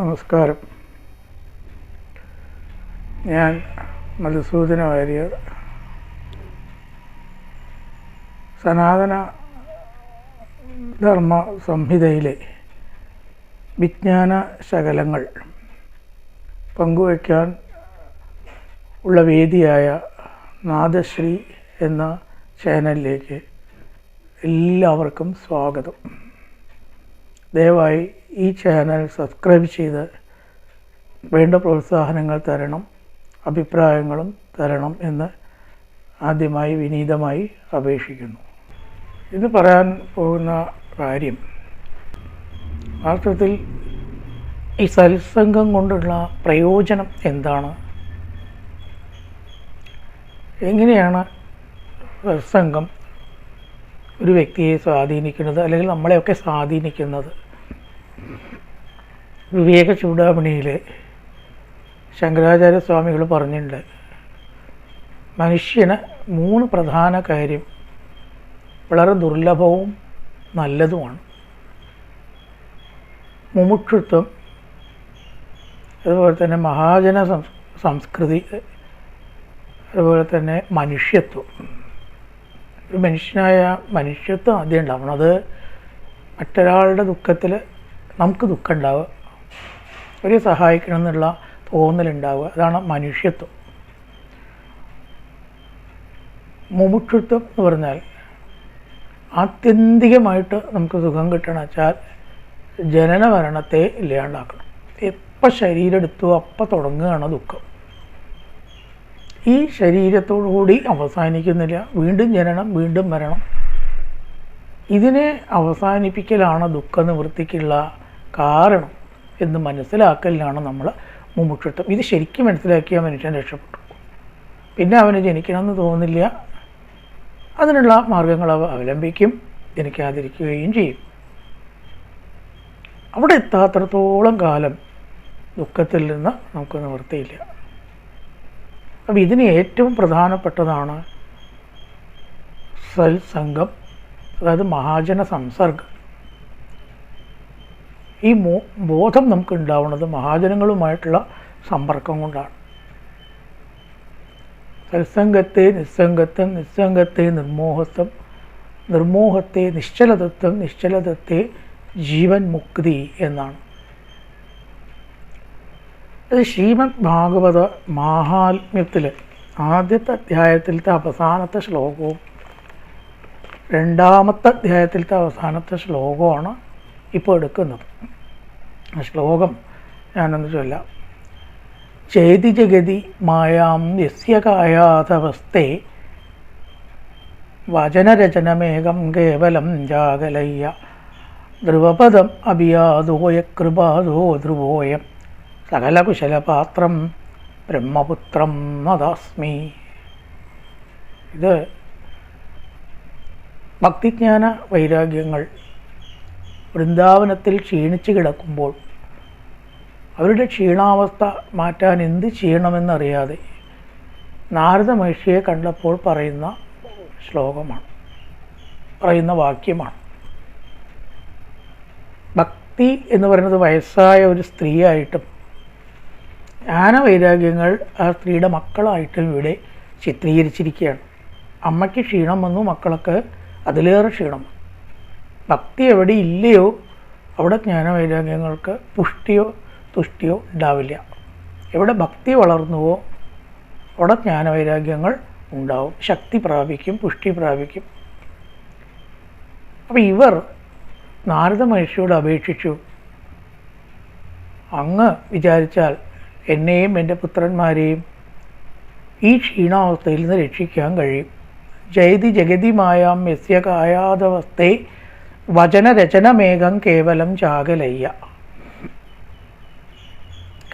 നമസ്കാരം. ഞാൻ മധുസൂദന വാര്യർ. സനാതന ധർമ്മ സംഹിതയിലെ വിജ്ഞാന ശകലങ്ങൾ പങ്കുവയ്ക്കാൻ ഉള്ള വേദിയായ നാദശ്രീ എന്ന ചാനലിലേക്ക് എല്ലാവർക്കും സ്വാഗതം. ദയവായി ഈ ചാനൽ സബ്സ്ക്രൈബ് ചെയ്ത് വേണ്ട പ്രോത്സാഹനങ്ങൾ തരണം അഭിപ്രായങ്ങളും തരണം എന്ന് ആദ്യമായി വിനീതമായി അപേക്ഷിക്കുന്നു. ഇന്ന് പറയാൻ പോകുന്ന കാര്യം വാസ്തവത്തിൽ ഈ സത്സംഗം കൊണ്ടുള്ള പ്രയോജനം എന്താണ്? എങ്ങനെയാണ് സത്സംഗം ഒരു വ്യക്തിയെ സ്വാധീനിക്കുന്നത് അല്ലെങ്കിൽ നമ്മളെയൊക്കെ സ്വാധീനിക്കുന്നത്? വിവേക ചൂടാമണിയിൽ ശങ്കരാചാര്യ സ്വാമികൾ പറഞ്ഞിട്ടുണ്ട് മനുഷ്യന് മൂന്ന് പ്രധാന കാര്യം വളരെ ദുർലഭവും നല്ലതുമാണ്. മുമുക്ഷുത്വം അതുപോലെ തന്നെ മഹാജന സംസ് സംസ്കൃതി അതുപോലെ തന്നെ മനുഷ്യത്വം. ഒരു മനുഷ്യനായ മനുഷ്യത്വം ആദ്യം ഉണ്ടാവണം. അത് മറ്റൊരാളുടെ ദുഃഖത്തിൽ നമുക്ക് ദുഃഖം ഉണ്ടാവുക. അവരെ സഹായിക്കണം എന്നുള്ള തോന്നലുണ്ടാവുക. അതാണ് മനുഷ്യത്വം. മുമുക്ഷുത്വം എന്ന് പറഞ്ഞാൽ ആത്യന്തികമായിട്ട് നമുക്ക് സുഖം കിട്ടണം വെച്ചാൽ ജനന മരണത്തെ ഇല്ലാണ്ടാക്കണം. എപ്പോൾ ശരീരം എടുത്തു അപ്പം തുടങ്ങുകയാണ് ദുഃഖം. ഈ ശരീരത്തോടു കൂടി അവസാനിക്കുന്നില്ല. വീണ്ടും ജനനം വീണ്ടും മരണം. ഇതിനെ അവസാനിപ്പിക്കലാണ് ദുഃഖ നിവൃത്തിക്കുള്ള കാരണം എന്ന് മനസ്സിലാക്കലിനാണ് നമ്മൾ മുമുക്ഷത്വം ഇത് ശരിക്കും മനസ്സിലാക്കിയ മനുഷ്യൻ രക്ഷപ്പെട്ടു. പിന്നെ അവന് ജനിക്കണമെന്ന് തോന്നില്ല അതിനുള്ള മാർഗങ്ങൾ അവ അവലംബിക്കും ജനിക്കാതിരിക്കുകയും ചെയ്യും. അവിടെ എത്താത്രത്തോളം കാലം ദുഃഖത്തിൽ നിന്ന് നമുക്ക് നിവൃത്തിയില്ല. അപ്പം ഇതിന് ഏറ്റവും പ്രധാനപ്പെട്ടതാണ് സൽസംഗം അതായത് മഹാജന സംസർഗം. ഈ മോ ബോധം നമുക്ക് ഉണ്ടാവുന്നത് മഹാജനങ്ങളുമായിട്ടുള്ള സമ്പർക്കം കൊണ്ടാണ്. സത്സംഗത്തെ നിസ്സംഗത്വം നിസ്സംഗത്തെ നിർമോഹത്വം നിർമോഹത്തെ നിശ്ചലതത്വം നിശ്ചലതത്തെ ജീവൻ മുക്തി എന്നാണ്. അത് ശ്രീമദ് ഭാഗവത മാഹാത്മ്യത്തിൽ ആദ്യത്തെ അധ്യായത്തിലത്തെ അവസാനത്തെ ശ്ലോകവും രണ്ടാമത്തെ അധ്യായത്തിലത്തെ അവസാനത്തെ ശ്ലോകമാണ് ഇപ്പോൾ എടുക്കുന്നത് ശ്ലോകം ഞാനൊന്ന് ചൊല്ലാം. ചേതി ജഗതി മായാം യസ്യകായാതവസ്ഥേ വചനരചനമേകം കേവലം ജാഗലയ്യ. ധ്രുവപദം അഭിയാതോയ കൃപാദോ ധ്രുവോയം. സകലകുശലപാത്രം ബ്രഹ്മപുത്രം നദാസ്മി. ഇത് ഭക്തിജ്ഞാന വൈരാഗ്യങ്ങൾ വൃന്ദാവനത്തിൽ ക്ഷീണിച്ച് കിടക്കുമ്പോൾ അവരുടെ ക്ഷീണാവസ്ഥ മാറ്റാൻ എന്ത് ചെയ്യണമെന്നറിയാതെ നാരദ മഹർഷിയെ കണ്ടപ്പോൾ പറയുന്ന ശ്ലോകമാണ് പറയുന്ന വാക്യമാണ്. ഭക്തി എന്ന് പറയുന്നത് വയസ്സായ ഒരു സ്ത്രീയായിട്ടും ജ്ഞാനവൈരാഗ്യങ്ങൾ ആ സ്ത്രീയുടെ മക്കളായിട്ടും ഇവിടെ ചിത്രീകരിച്ചിരിക്കുകയാണ്. അമ്മയ്ക്ക് ക്ഷീണം വന്നു മക്കളൊക്കെ അതിലേറെ ക്ഷീണം വന്നു ഭക്തി എവിടെ ഇല്ലയോ അവിടെ ജ്ഞാനവൈരാഗ്യങ്ങൾക്ക് പുഷ്ടിയോ തുഷ്ടിയോ ഉണ്ടാവില്ല. എവിടെ ഭക്തി വളർന്നുവോ അവിടെ ജ്ഞാനവൈരാഗ്യങ്ങൾ ഉണ്ടാവും. ശക്തി പ്രാപിക്കും പുഷ്ടി പ്രാപിക്കും. അപ്പം ഇവർ നാരദ മഹർഷിയോട് അപേക്ഷിച്ചു. അങ്ങ് വിചാരിച്ചാൽ എന്നെയും എന്റെ പുത്രന്മാരെയും ഈ ക്ഷീണാവസ്ഥയിൽ നിന്ന് രക്ഷിക്കാൻ കഴിയും. ജയതി ജഗതിമായാം യസ്യ കായാതവസ്ഥേ വചനരചനമേഘം കേവലം ചാകലയ്യ.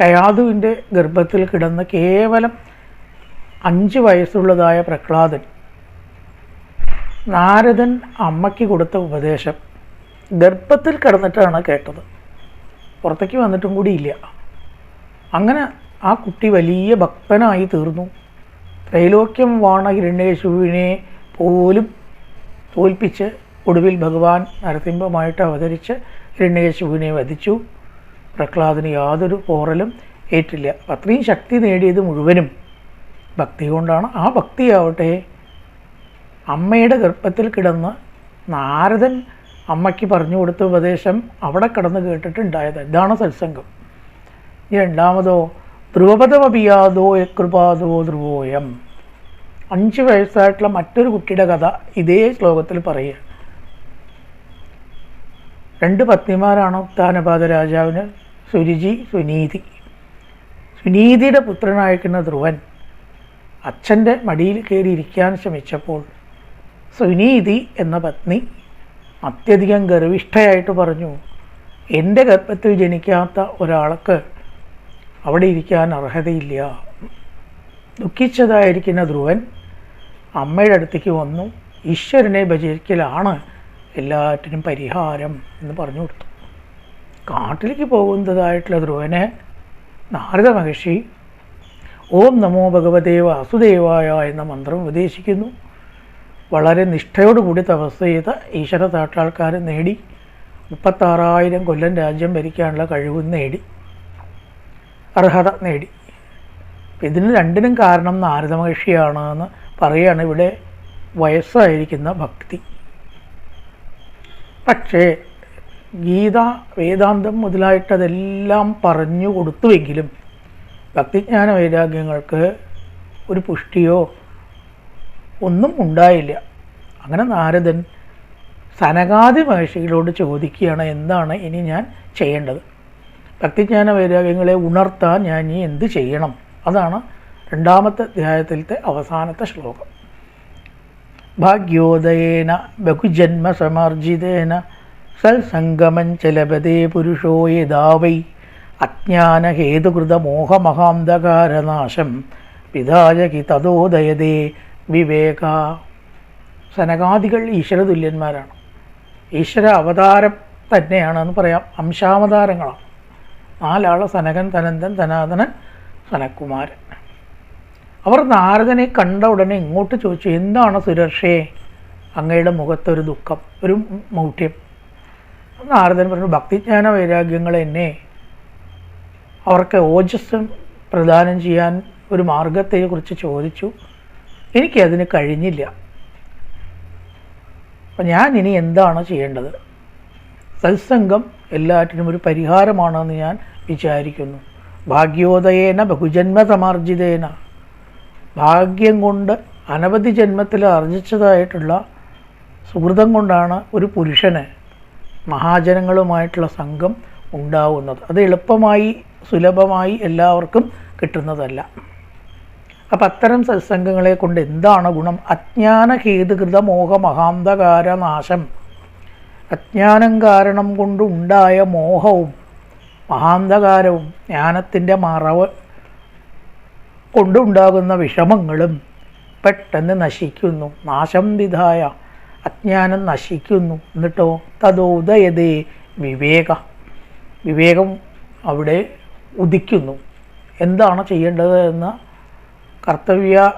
കയാതുവിന്റെ ഗർഭത്തിൽ കിടന്ന് കേവലം അഞ്ച് വയസ്സുള്ളതായ പ്രഹ്ലാദൻ നാരദൻ അമ്മയ്ക്ക് കൊടുത്ത ഉപദേശം ഗർഭത്തിൽ കിടന്നിട്ടാണ് കേട്ടത്. പുറത്തേക്ക് വന്നിട്ടും കൂടി ഇല്ല. അങ്ങനെ ആ കുട്ടി വലിയ ഭക്തനായി തീർന്നു. ത്രൈലോക്യം വാണ ഹിരണ്യേശുവിനെ പോലും തോൽപ്പിച്ച് ഒടുവിൽ ഭഗവാൻ നരസിംഹമായിട്ട് അവതരിച്ച് ഹിരണ്യകശുവിനെ വധിച്ചു. പ്രഹ്ലാദിന് യാതൊരു പോറലും ഏറ്റില്ല. അത്രയും ശക്തി നേടിയത് മുഴുവനും ഭക്തി കൊണ്ടാണ്. ആ ഭക്തിയാവട്ടെ അമ്മയുടെ ഗർഭത്തിൽ കിടന്ന് നാരദൻ അമ്മയ്ക്ക് പറഞ്ഞു കൊടുത്ത ഉപദേശം അവിടെ കിടന്ന് കേട്ടിട്ടുണ്ടായത്. ഇതാണ് സത്സംഗം. ഇനി രണ്ടാമതോ ധ്രുവപദമപിയാതോ യകൃപാതോ ധ്രുവോയം. അഞ്ച് വയസ്സായിട്ടുള്ള മറ്റൊരു കുട്ടിയുടെ കഥ ഇതേ ശ്ലോകത്തിൽ പറയുക. രണ്ട് പത്നിമാരാണ് ഉത്താനപാത രാജാവിന് സുരുചി സുനീതി. സുനീതിയുടെ പുത്രനായിരിക്കുന്ന ധ്രുവൻ അച്ഛന്റെ മടിയിൽ കയറി ഇരിക്കാൻ ശ്രമിച്ചപ്പോൾ സുനീതി എന്ന പത്നി അത്യധികം ഗർവിഷ്ഠയായിട്ട് പറഞ്ഞു എന്റെ ഗർഭത്തിൽ ജനിക്കാത്ത ഒരാൾക്ക് അവിടെ ഇരിക്കാൻ അർഹതയില്ല. ദുഃഖിച്ചതായിരിക്കുന്ന ധ്രുവൻ അമ്മയുടെ അടുത്തേക്ക് വന്നു ഈശ്വരനെ ഭജിക്കലാണ് എല്ലാറ്റിനും പരിഹാരം എന്ന് പറഞ്ഞു കൊടുത്തു. കാട്ടിലേക്ക് പോകുന്നതായിട്ടുള്ള ധ്രുവനെ നാരദ മഹർഷി ഓം നമോ ഭഗവദേവ വാസുദേവായ എന്ന മന്ത്രം ഉപദേശിക്കുന്നു. വളരെ നിഷ്ഠയോടുകൂടി തപസ് ചെയ്ത ഈശ്വര താട്ടാൾക്കാരെ നേടി. മുപ്പത്താറായിരം കൊല്ലം രാജ്യം ഭരിക്കാനുള്ള കഴിവും നേടി. അർഹത നേടി. ഇതിന് രണ്ടിനും കാരണം നാരദ മഹർഷിയാണ് എന്ന് പറയുകയാണ് ഇവിടെ വയസ്സായിരിക്കുന്ന ഭക്തി. പക്ഷേ ഗീത വേദാന്തം മുതലായിട്ടതെല്ലാം പറഞ്ഞു കൊടുത്തുവെങ്കിലും ഭക്തിജ്ഞാന വൈരാഗ്യങ്ങൾക്ക് ഒരു പുഷ്ടിയോ ഒന്നും ഉണ്ടായില്ല. അങ്ങനെ നാരദൻ സനകാദി മഹർഷികളോട് ചോദിക്കുകയാണ് എന്താണ് ഇനി ഞാൻ ചെയ്യേണ്ടത്? ഭക്തിജ്ഞാന വൈരാഗ്യങ്ങളെ ഉണർത്താൻ ഞാൻ ഇനി എന്ത് ചെയ്യണം? അതാണ് രണ്ടാമത്തെ അധ്യായത്തിലത്തെ അവസാനത്തെ ശ്ലോകം. ഭാഗ്യോദയേന ബഹുജന്മസമാർജിതേന സൽസംഗമം ചലപതേ പുരുഷോ യഥാവൈ അജ്ഞാനഹേതുകൃതമോഹമഹാന്ധകാരനാശം മോഹമഹാന്ധകാരനാശം പിതായകി തതോദയതേ വിവേക. സനകാദികൾ ഈശ്വരതുല്യന്മാരാണ്. ഈശ്വര അവതാരം തന്നെയാണെന്ന് പറയാം. അംശാവതാരങ്ങളാണ്. നാലാൾ സനകൻ തനന്തൻ തനാതനൻ സനക്കുമാരൻ അവർ നാരദനെ കണ്ട ഉടനെ ഇങ്ങോട്ട് ചോദിച്ചു എന്താണ് സുരക്ഷയെ അങ്ങയുടെ മുഖത്തൊരു ദുഃഖം ഒരു മൗഢ്യം. നാരദൻ പറഞ്ഞു ഭക്തിജ്ഞാന വൈരാഗ്യങ്ങൾ എന്നെ അവർക്ക് ഓജസ് പ്രദാനം ചെയ്യാൻ ഒരു മാർഗത്തെക്കുറിച്ച് ചോദിച്ചു. എനിക്കതിന് കഴിഞ്ഞില്ല. അപ്പം ഞാൻ ഇനി എന്താണ് ചെയ്യേണ്ടത്? സത്സംഗം എല്ലാറ്റിനും ഒരു പരിഹാരമാണെന്ന് ഞാൻ വിചാരിക്കുന്നു. ഭാഗ്യോദയേന ബഹുജന്മസമാർജിതേന. ഭാഗ്യം കൊണ്ട് അനവധി ജന്മത്തിൽ ആർജിച്ചതായിട്ടുള്ള സുഹൃതം കൊണ്ടാണ് ഒരു പുരുഷന് മഹാജനങ്ങളുമായിട്ടുള്ള സംഘം ഉണ്ടാവുന്നത്. അത് എളുപ്പമായി സുലഭമായി എല്ലാവർക്കും കിട്ടുന്നതല്ല. അപ്പം അത്തരം സത്സംഗങ്ങളെ കൊണ്ട് എന്താണ് ഗുണം? അജ്ഞാന ഹേതുകൃത മോഹ മഹാന്ധകാര നാശം. അജ്ഞാനം കാരണം കൊണ്ടുണ്ടായ മോഹവും മഹാന്തകാരവും ജ്ഞാനത്തിന്റെ മറവ് കൊണ്ടുണ്ടാകുന്ന വിഷമങ്ങളും പെട്ടെന്ന് നശിക്കുന്നു. നാശം വിധായ അജ്ഞാനം നശിക്കുന്നു. എന്നിട്ടോ? തതോദയതേ വിവേക. വിവേകം അവിടെ ഉദിക്കുന്നു. എന്താണ് ചെയ്യേണ്ടത് എന്ന കർത്തവ്യ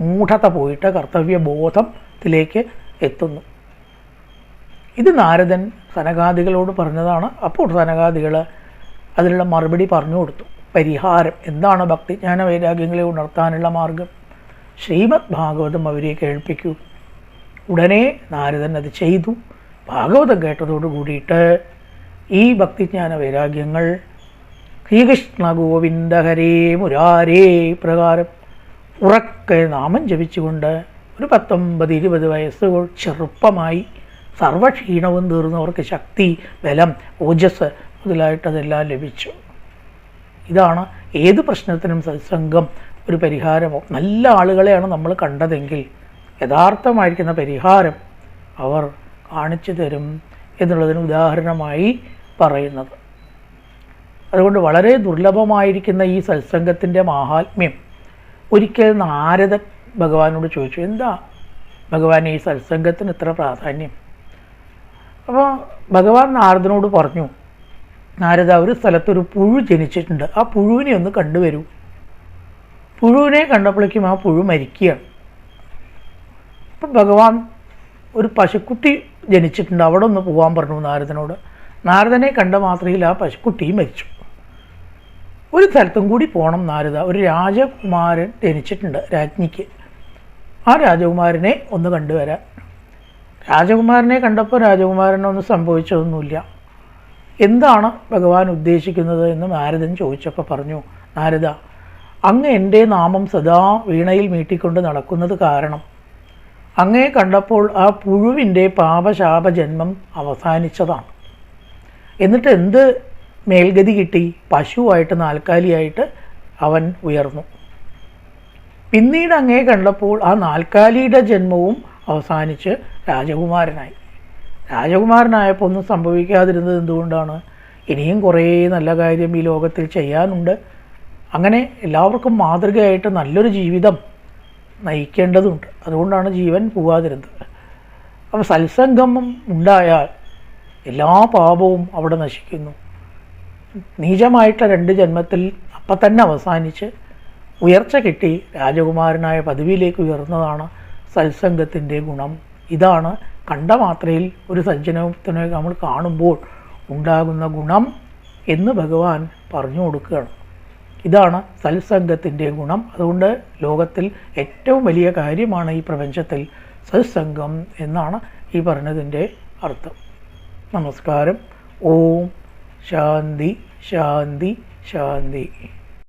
മൂഢത പോയിട്ട് കർത്തവ്യ ബോധത്തിലേക്ക് എത്തുന്നു. ഇത് നാരദൻ സനകാദികളോട് പറഞ്ഞതാണ്. അപ്പോൾ സനകാദികൾ അതിനുള്ള മറുപടി പറഞ്ഞു കൊടുത്തു. പരിഹാരം. എന്താണ് ഭക്തിജ്ഞാന വൈരാഗ്യങ്ങളെ ഉണർത്താനുള്ള മാർഗം? ശ്രീമദ് ഭാഗവതം അവരെ കേൾപ്പിക്കൂ. ഉടനെ നാരദൻ അത് ചെയ്തു. ഭാഗവതം കേട്ടതോടു കൂടിയിട്ട് ഈ ഭക്തിജ്ഞാന വൈരാഗ്യങ്ങൾ ശ്രീകൃഷ്ണ ഗോവിന്ദ ഹരേ മുരാരേ പ്രകാരം ഉറക്കെ നാമം ജപിച്ചുകൊണ്ട് ഒരു പത്തൊമ്പത് ഇരുപത് വയസ്സ് ചെറുപ്പമായി സർവക്ഷീണവും തീർന്നവർക്ക് ശക്തി ബലം ഓജസ് മുതലായിട്ടതെല്ലാം ലഭിച്ചു. ഇതാണ് ഏത് പ്രശ്നത്തിനും സത്സംഗം ഒരു പരിഹാരമോ. നല്ല ആളുകളെയാണ് നമ്മൾ കണ്ടതെങ്കിൽ യഥാർത്ഥമായിരിക്കുന്ന പരിഹാരം അവർ കാണിച്ചു തരും എന്നുള്ളതിന് ഉദാഹരണമായി പറയുന്നത്. അതുകൊണ്ട് വളരെ ദുർലഭമായിരിക്കുന്ന ഈ സത്സംഗത്തിന്റെ മാഹാത്മ്യം ഒരിക്കൽ നാരദ ഭഗവാനോട് ചോദിച്ചു എന്താ ഭഗവാൻ ഈ സത്സംഗത്തിന് ഇത്ര പ്രാധാന്യം? അപ്പോൾ ഭഗവാൻ നാരദനോട് പറഞ്ഞു നാരദ ഒരു സ്ഥലത്തൊരു പുഴു ജനിച്ചിട്ടുണ്ട്. ആ പുഴുവിനെ ഒന്ന് കണ്ടുവരൂ. പുഴുവിനെ കണ്ടപ്പോഴേക്കും ആ പുഴു മരിക്കുകയാണ്. അപ്പം ഭഗവാൻ ഒരു പശുക്കുട്ടി ജനിച്ചിട്ടുണ്ട്. അവിടെ ഒന്ന് പോകാൻ പറഞ്ഞു നാരദനോട്. നാരദനെ കണ്ട മാത്രയിൽ ആ പശുക്കുട്ടി മരിച്ചു. ഒരു സ്ഥലത്തും കൂടി പോകണം നാരദ. ഒരു രാജകുമാരൻ ജനിച്ചിട്ടുണ്ട് രാജ്ഞിക്ക്. ആ രാജകുമാരനെ ഒന്ന് കണ്ടുവരാൻ രാജകുമാരനെ കണ്ടപ്പോൾ രാജകുമാരനൊന്നും സംഭവിച്ചതൊന്നുമില്ല. എന്താണ് ഭഗവാൻ ഉദ്ദേശിക്കുന്നത് എന്ന് നാരദൻ ചോദിച്ചപ്പോൾ പറഞ്ഞു നാരദ അങ്ങ് എന്റെ നാമം സദാ വീണയിൽ മീട്ടിക്കൊണ്ട് നടക്കുന്നത് കാരണം അങ്ങേ കണ്ടപ്പോൾ ആ പുഴുവിന്റെ പാപശാപ ജന്മം അവസാനിച്ചതാണ്. എന്നിട്ട് എന്ത് മേൽഗതി കിട്ടി? പശുവായിട്ട് നാൽക്കാലിയായിട്ട് അവൻ ഉയർന്നു. പിന്നീട് അങ്ങേ കണ്ടപ്പോൾ ആ നാൽക്കാലിയുടെ ജന്മവും അവസാനിച്ച് രാജകുമാരനായി. രാജകുമാരനായപ്പോൾ ഒന്നും സംഭവിക്കാതിരുന്നത് എന്തുകൊണ്ടാണ്? ഇനിയും കുറേ നല്ല കാര്യം ഈ ലോകത്തിൽ ചെയ്യാനുണ്ട്. അങ്ങനെ എല്ലാവർക്കും മാതൃകയായിട്ട് നല്ലൊരു ജീവിതം നയിക്കേണ്ടതുണ്ട്. അതുകൊണ്ടാണ് ജീവൻ പോകാതിരുന്നത് അപ്പോൾ സത്സംഗമം ഉണ്ടായാൽ എല്ലാ പാപവും അവിടെ നശിക്കുന്നു. നീചമായിട്ടുള്ള രണ്ട് ജന്മത്തിൽ അപ്പം തന്നെ അവസാനിച്ച് ഉയർച്ച കിട്ടി രാജകുമാരനായ പദവിയിലേക്ക് ഉയർന്നതാണ് സത്സംഗത്തിന്റെ ഗുണം. ഇതാണ് കണ്ട മാത്രയിൽ ഒരു സജ്ജനത്തിനെ നമ്മൾ കാണുമ്പോൾ ഉണ്ടാകുന്ന ഗുണം എന്ന് ഭഗവാൻ പറഞ്ഞു കൊടുക്കുകയാണ്. ഇതാണ് സത്സംഗത്തിന്റെ ഗുണം. അതുകൊണ്ട് ലോകത്തിൽ ഏറ്റവും വലിയ കാര്യമാണ് ഈ പ്രപഞ്ചത്തിൽ സത്സംഗം എന്നാണ് ഈ പറഞ്ഞതിന്റെ അർത്ഥം. നമസ്കാരം. ഓം ശാന്തി ശാന്തി ശാന്തി.